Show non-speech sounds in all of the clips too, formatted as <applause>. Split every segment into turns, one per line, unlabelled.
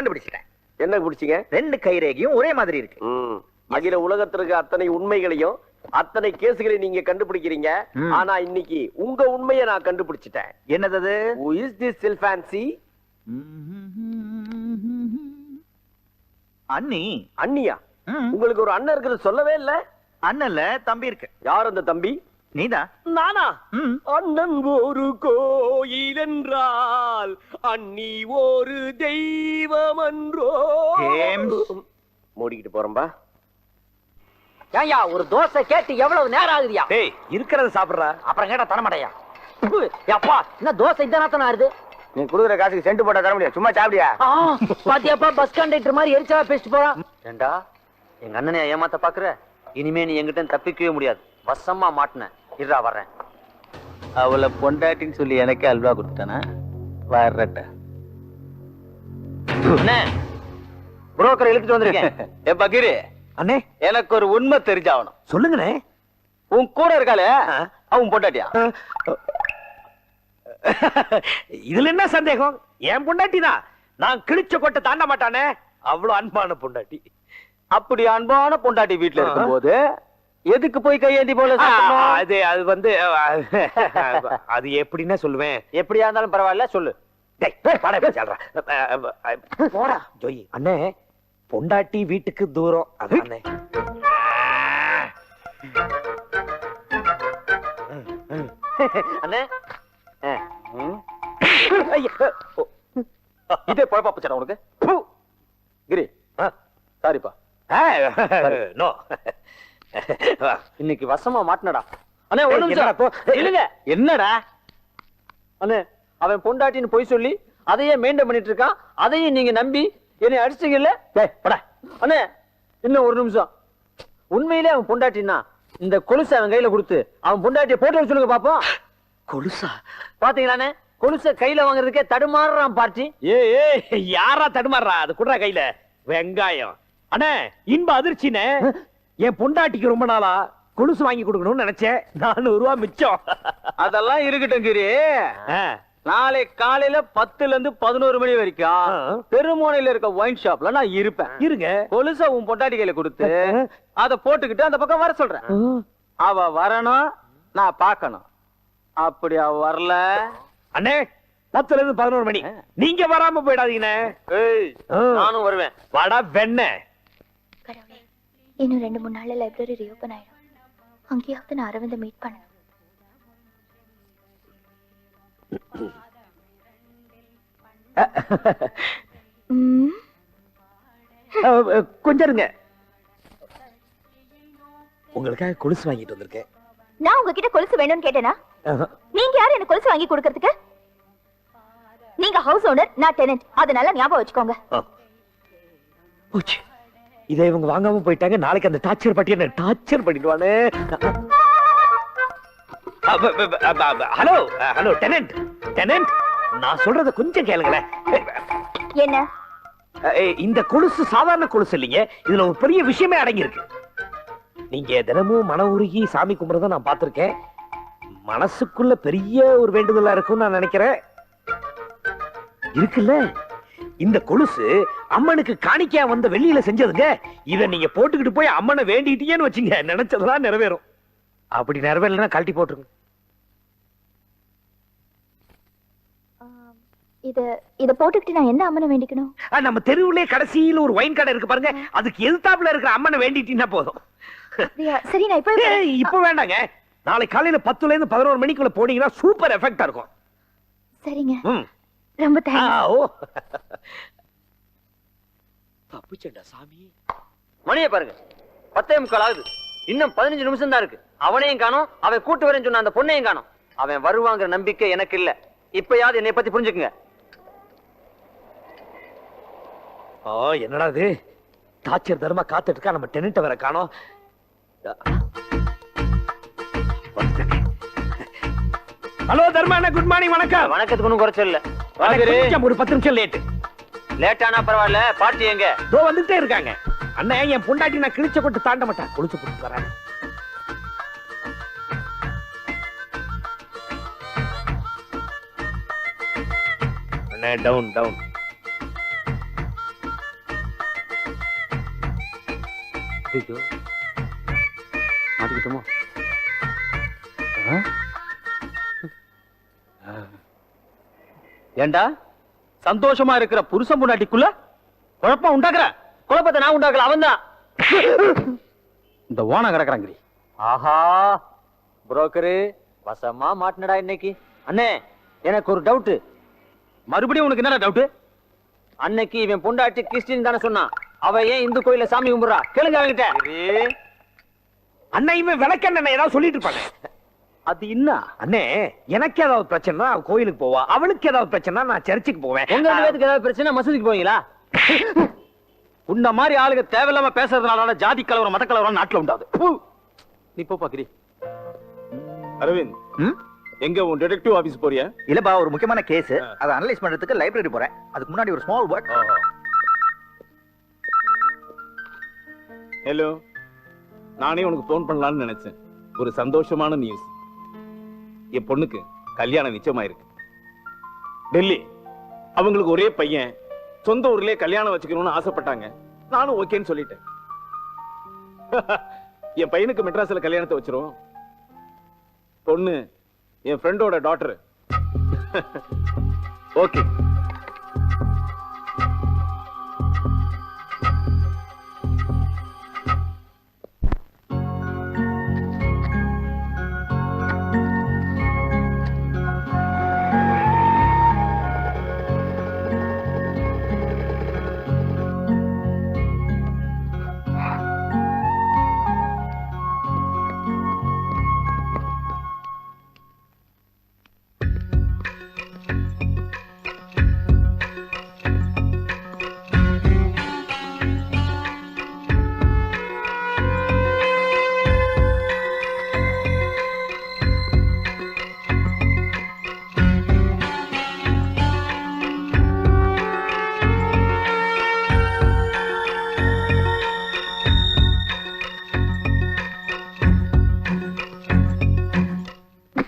கண்டுபிடிச்சிட்டேன்.
என்ன குடிச்சீங்க
ரெண்டு கைரேகையும் ஒரே மாதிரி இருக்கு.
அகில உலகத்திற்கு அத்தனை உண்மைகளையும் அத்தனை கேசுகளையும் நீங்க கண்டுபிடிக்கிறீங்க. ஆனா இன்னைக்கு உங்க உண்மையை நான் கண்டுபிடிச்சிட்டேன்.
என்னது
is this சில்பான்சி <laughs>
அண்ணி.
அண்ணியா. உங்களுக்கு ஒரு அண்ணன் இருக்கிறது சொல்லவே இல்ல.
அண்ணன்ல தம்பி இருக்கு.
யார் அந்த தம்பி?
நீதான்
நானா. அண்ணன் ஒரு கோயில் என்றால் அண்ணி ஒரு தெய்வம் என்றோ. மூடிக்கிட்டு போறோம்பா.
ஏய்யா ஒரு தோசை கேட்டு எவ்வளவு நேரம் ஆகுதியா?
டேய் இருக்கிறத சாப்பிடுறா.
அப்புறம் கேட்டா தரமாடையா அப்பா என்ன தோசை இந்த நாத்தம் ஆறுது?
நீ குடுக்குற காசுக்கு சென்ட் போட்டா தர முடியாது. சும்மா சாப்பிடியா?
பாத்தியாப்பா பஸ் கண்டக்டர் மாதிரி எரிச்சலா பேசிட்டு போறான்
ஏண்டா எங்க அண்ணனை ஏமாத்த பாக்குற? இனிமே நீ எங்கிட்ட தப்பிக்கவே முடியாது. வசமா மாட்டின. இருடா வர்றேன்.
அவளை பொண்டாட்டின்னு சொல்லி எனக்கே அல்வா கொடுத்தானா வர்றட்ட
புரோக்கரை இழுத்துட்டு வந்திருக்கேன். <laughs>
ஏ பகீரு.
அண்ணே.
எனக்கு ஒரு உண்மை தெரிஞ்சாகணும்.
சொல்லுங்கண்ணே.
உன் கூட இருக்காளே அவன் பொண்டாட்டியா?
இதுல என்ன சந்தேகம்? என் பொண்டாட்டி தான் நான் கிழிச்ச கொட்டை தாண்ட மாட்டானே. அவ்வளவு அன்பான பொண்டாட்டி.
அப்படி அன்பான பொண்டாட்டி வீட்டுல இருக்கும்போது எதுக்கு போய் கையேந்தி போல?
அது அது வந்து அது எப்படின்னா சொல்லுவேன்.
எப்படியா இருந்தாலும் பரவாயில்ல சொல்லு.
போடா. ஜோயி. அண்ணே பொண்டாட்டி வீட்டுக்கு தூரம். அதானே
அண்ணே.
இதே குழப்பா போச்சடா உனக்கு. கிரி. சாரிப்பா
நோ <laughs>
இன்னைக்கு வசமா மாட்டினடா. அண்ணே ஒரு நிமிஷம்? இல்லங்க
என்னடா?
அண்ணே அவன் பொண்டாட்டின்னு பொய் சொல்லி அதையே மெயின்டைன் பண்ணிட்டு இருக்கான். அதையும் நீங்க நம்பி என்னை அடிச்சிட்டீங்கல்ல?
டேய் போடா.
அண்ணே இன்னும் ஒரு நிமிஷம். உண்மையிலே அவன் பொண்டாட்டினா இந்த கொலுசை அவன் கையில கொடுத்து அவன் பொண்டாட்டிய போட்டு சொல்லுங்க பாப்போம்.
கொலுசா?
பாத்தீங்களாண்ணே கொலுசை கையில வாங்குறதுக்கே தடுமாறுறான் பார்ட்டி.
ஏ ஏ யாரா தடுமாறா அது குடுறா கையில. வெங்காயம். அண்ணே இன்ப அதிர்ச்சினே. என் பொண்டாட்டிக்கு ரொம்ப நாளா கொலுசு வாங்கி கொடுக்கணும்னு நினைச்சேன். நானூறு ரூபா மிச்சம்.
அதெல்லாம் இருக்கட்டும் கிரி. நாளை காலையில பத்துல இருந்து பதினோரு மணி வரைக்கும். பெருமோனையில இருக்க ஒயின் ஷாப்ல நான் இருப்பேன்.
இருங்க.
கொலுச உன் பொண்டாட்டி கையில கொடுத்து அத போட்டுக்கிட்டு அந்த பக்கம் வர சொல்றேன். அவ வரணும் நான் பார்க்கணும். அப்படி அவ வரல.
அண்ணே பத்துல இருந்து பதினோரு மணி. நீங்க வராம போயிடாதீங்கண்ணே. ஆ.
நானும் வருவேன்.
வாடா வெண்ண
இன்னும் ரெண்டு மூணு நாள்ல லைப்ரரி ரீஓபன் ஆயிடும். அங்கேயாவது நான் அரவிந்த மீட் பண்ணணும்.
கொஞ்சம் இருங்க. உங்களுக்காக கொலுசு வாங்கிட்டு வந்திருக்கேன்.
நான் உங்ககிட்ட கொலுசு வேணும்னு கேட்டேனா? நீங்க யாரு எனக்கு கொலுசு வாங்கி கொடுக்கறதுக்கு? நீங்க ஹவுஸ் ஓனர் நான் டெனன்ட் அதனால ஞாபகம் வச்சுக்கோங்க.
போச்சு. இதை இவங்க வாங்காம போயிட்டாங்க. நாளைக்கு அந்த டார்ச்சர் பட்டி என்ன டார்ச்சர் பண்ணிடுவானே. ஹலோ ஹலோ டெனன்ட் டெனன்ட் நான் சொல்றத கொஞ்சம் கேளுங்களேன்.
என்ன?
இந்த கொலுசு சாதாரண கொலுசு இல்லைங்க. இதுல ஒரு பெரிய விஷயமே அடங்கி இருக்கு நீங்க தினமும் மன உருகி சாமி கும்பிடுறத நான் பார்த்திருக்கேன். மனசுக்குள்ள பெரிய ஒரு வேண்டுதலா இருக்கும்னு நான் நினைக்கிறேன். இருக்குல்ல? இந்த கொலுசு அம்மனுக்கு காணிக்கையா வந்த வெள்ளியில செஞ்சதுங்க. இத நீங்க போட்டுக்கிட்டு போய் அம்மனை வேண்டிட்டீங்கன்னு வச்சுங்க. நினைச்சதெல்லாம் நிறைவேறும். அப்படி நிறைவேறலைன்னா கழட்டி போட்டுருங்க.
இத இத போட்டுக்கிட்டு நான் எந்த அம்மனை வேண்டிக்கணும்?
நம்ம தெருவுலயே கடைசியில ஒரு ஒயின் கடை இருக்கு பாருங்க. அதுக்கு எதிர்த்தாப்புல இருக்கிற அம்மனை வேண்டிட்டீங்கன்னா போதும்?
சரி நான் இப்ப
ஏய், இப்ப வேண்டாங்க. நாளை காலையில பத்துல இருந்து பதினோரு மணிக்குள்ள போனீங்கன்னா சூப்பர் எஃபெக்டா இருக்கும்.
சரிங்க. ரொம்ப
ஓ. தப்பிச்சேன்டா சாமி.
மணியை பாருங்க. பத்தே முக்கால் ஆகுது. இன்னும் பதினஞ்சு நிமிஷம் தான் இருக்கு. அவனையும் காணோம். அவன் கூட்டு வரேன்னு சொன்ன அந்த பொண்ணையும் காணோம். அவன் வருவாங்கிற நம்பிக்கை எனக்கு இல்ல. இப்பயாவது என்னை பத்தி புரிஞ்சுக்குங்க.
ஆ என்னடா இது? டார்ச்சர் தர்மா காத்துட்டு இருக்கா நம்ம டெனன்ட் வர காணோம். ஹலோ தர்மா குட் மார்னிங் வணக்கம்.
வணக்கத்துக்கு ஒன்றும் குறைச்சல் இல்ல.
கொஞ்சம் ஒரு பத்து நிமிஷம் லேட்டு
லேட் ஆனா பரவாயில்ல. பார்ட்டி எங்க?
தோ வந்துட்டே இருக்காங்க. அண்ணா என் பொண்டாட்டி நான் கிழிச்ச கொட்டு தாண்ட மாட்டேன் டவுன் டவுன்
ஏண்டா? சந்தோஷமா இருக்கிற புருஷன் முன்னாடிக்குள்ள குழப்பம் உண்டாக்குற?
குழப்பத்தை நான் உண்டாக்கல அவன்தான்.
இந்த ஓனம் கிடக்குறாங்கடி
ஆஹா புரோக்கரு வசமா மாட்டினடா இன்னைக்கு. அண்ணே எனக்கு ஒரு டவுட்
மறுபடியும் உனக்கு என்னடா டவுட்
அன்னைக்கு இவன் பொண்டாட்டி கிறிஸ்டின் தானே சொன்னான் அவ ஏன் இந்து கோயில சாமி கும்பிடுறா? கேளுங்க அவங்கிட்ட
அன்னையுமே விளக்கெண்ணெய் ஏதாவது சொல்லிட்டு இருப்பானே.
அது என்ன?
அண்ணே எனக்கு ஏதாவது பிரச்சனை அவ கோயிலுக்கு போவா. அவளுக்கு ஏதாவது பிரச்சனை நான் சர்ச்சுக்கு போவேன்.
உங்க ரெண்டு பேத்துக்கு ஏதாவது பிரச்சனை மசூதிக்கு போவீங்களா?
உன்ன மாதிரி ஆளுங்க தேவையில்லாம பேசுறதுனால ஜாதி கலவரம் மத கலவரம் நாட்டுல உண்டாது. பூ. நீ போ பாக்கிரி
அரவிந்த்? எங்க உன் டிடெக்டிவ் ஆபீஸ் போறியா?
இல்லப்பா ஒரு முக்கியமான கேஸ் அதை அனலைஸ் பண்றதுக்கு லைப்ரரி போறேன். அதுக்கு முன்னாடி ஒரு ஸ்மால் ஒர்க்
ஹலோ நானே உனக்கு ஃபோன் பண்ணலாம்னு நினைச்சேன். ஒரு சந்தோஷமான நியூஸ் என் பொண்ணுக்கு கல்யாணம் நிச்சயமாயிருக்கு. டெல்லி அவங்களுக்கு ஒரே பையன் சொந்த ஊர்லயே கல்யாணம் வச்சுக்கணும்னு ஆசைப்பட்டாங்க. நானும் ஓகேன்னு சொல்லிட்டேன். <laughs> என் பையனுக்கு மெட்ராஸ்ல கல்யாணத்தை வச்சிரும் பொண்ணு என் ஃப்ரெண்டோட doctor okay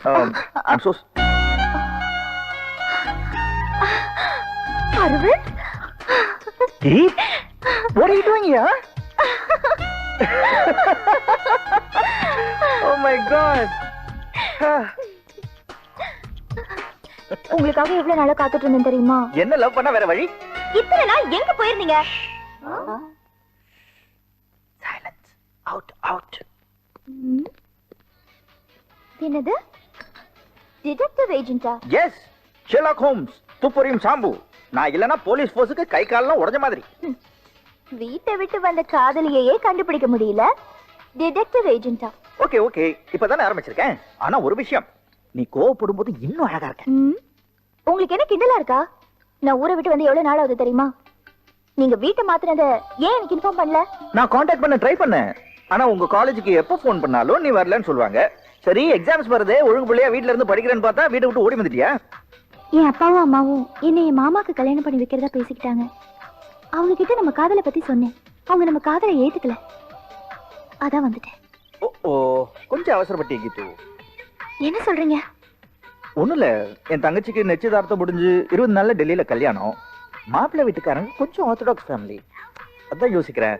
I'm so
Aravind
What are you doing here? <laughs> oh my god.
உங்களுக்காக எவ்வளவு நாளா காத்துட்டு இருந்தேன் தெரியுமா?
என்ன லவ் பண்ண வேற வழி?
இத்தனை நாள் எங்க போயிருந்தீங்க?
Silence out out.
என்னது? டிடெக்டிவ் ஏஜென்ட்டா
எஸ் ஷெர்லாக் ஹோம்ஸ் துப்பறியும் சாம்பு. நான் இல்லனா போலீஸ் ஃபோர்ஸுக்கு கை கால்லாம் உடைஞ்ச மாதிரி.
வீட்டை விட்டு வந்த காதலியையே கண்டுபிடிக்க முடியல. டிடெக்டிவ் ஏஜென்ட்டா
ஓகே ஓகே இப்பதானே ஆரம்பிச்சிருக்கேன். ஆனா ஒரு விஷயம். நீ கோவப்படும் போது இன்னும் அழகா இருக்க.
உங்களுக்கு என்ன கிண்டலா இருக்கா? நான் ஊரை விட்டு வந்து எவ்வளவு நாள் ஆகுது தெரியுமா? நீங்க வீட்டை மாத்தினத ஏன் எனக்கு இன்ஃபார்ம் பண்ணல?
நான் காண்டாக்ட் பண்ண ட்ரை பண்ணேன். ஆனா உங்க காலேஜுக்கு எப்போ ஃபோன் பண்ணாலும் நீ வரலன்னு சொல்லுவாங்க. சரி எக்ஸாம்ஸ் வருது. ஒழுங்கு பிள்ளையா வீட்ல இருந்து படிக்கிறேன்னு பார்த்தா வீட்டை விட்டு ஓடி வந்துட்டியா?
என் அப்பாவும் அம்மாவும் என்னை என் மாமாக்கு கல்யாணம் பண்ணி வைக்கிறதா பேசிக்கிட்டாங்க. அவங்க கிட்ட நம்ம காதலை பத்தி சொன்னேன். அவங்க நம்ம காதலை ஏத்துக்கல. அதான் வந்துட்டேன்.
ஓ கொஞ்சம் அவசரப்பட்டே கீது
என்ன சொல்றீங்க?
ஒண்ணும் இல்ல. என் தங்கச்சிக்கு நிச்சயதார்த்தம் முடிஞ்சு இருபது நாள்ல டெல்லியில கல்யாணம். மாப்பிள்ளை வீட்டுக்காரங்க கொஞ்சம் ஆர்த்தடாக்ஸ் ஃபேமிலி அதான் யோசிக்கிறேன்.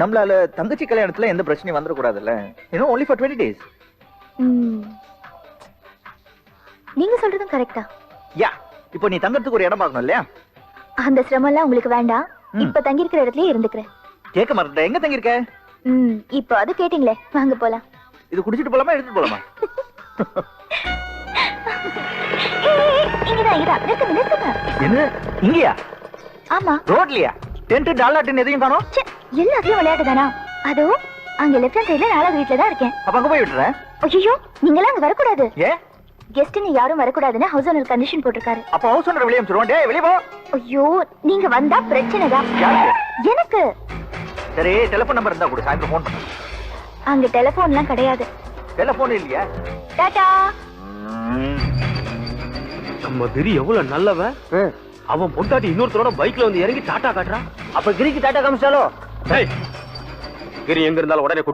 நம்மளால தங்கச்சி கல்யாணத்துல எந்த பிரச்சனையும் வந்துடக்கூடாதுல்ல. இன்னும் ஒன்லி ஃபார் டுவெண்ட்டி டேஸ்.
நீங்க சொல்றதும் கரெக்டா
யா இப்போ நீ தங்கறதுக்கு ஒரு இடம் பார்க்கணும் இல்லையா?
அந்த சிரமம் எல்லாம் உங்களுக்கு வேண்டாம். இப்ப தங்கி இருக்கிற இடத்துலயே இருந்துக்கிறேன்.
கேட்க மாட்டேன் எங்க தங்கியிருக்க?
ம் இப்போ அது கேட்டீங்களே. வாங்க போலாம்.
இது குடிச்சிட்டு போலாமா எடுத்துட்டு போலாமா?
இங்கதான் இங்கதான். நிறுத்துங்க நிறுத்துங்க.
என்ன? இங்கயா?
ஆமா.
ரோட்லயா? டென்ட் டாலா டென் எதையும் காணோம்?
எல்லாத்தையும் விளையாட்டு தானா அதோ அங்க லெஃப்ட் சைடுல நாலாவது வீட்ல தான் இருக்கேன்.
அப்ப அங்க போய் விட்டுறேன்.
ஐயோ நீங்களாம் அங்க வரக்கூடாது.
ஏன்
கெஸ்ட் யாரும் வரக்கூடாதுன்னு ஹவுஸ் ஓனர் கண்டிஷன் போட்டிருக்காரு.
அப்ப ஹவுஸ் ஓனர் வெளியே அனுப்பிச்சிருவோம் டேய் வெளியே போ.
ஐயோ நீங்க வந்தா பிரச்சனை தான். எனக்கு.
சரி டெலிஃபோன் நம்பர் இருந்தா கொடு. சாயந்தரம் ஃபோன் பண்ண.
அங்க டெலிபோன்லாம் கிடையாது.
டெலிஃபோன் இல்லையா.
டாடா.
நம்ம திரி எவ்வளவு நல்லவன் அவன் பொண்டாட்டி இன்னொருத்தரோட பைக்ல வந்து இறங்கி டாட்டா காட்டுறான்.
அப்ப கிரிக்கு டாட்டா காமிச்சாலோ?
கிரி எங்க இருந்தாலும் உடனே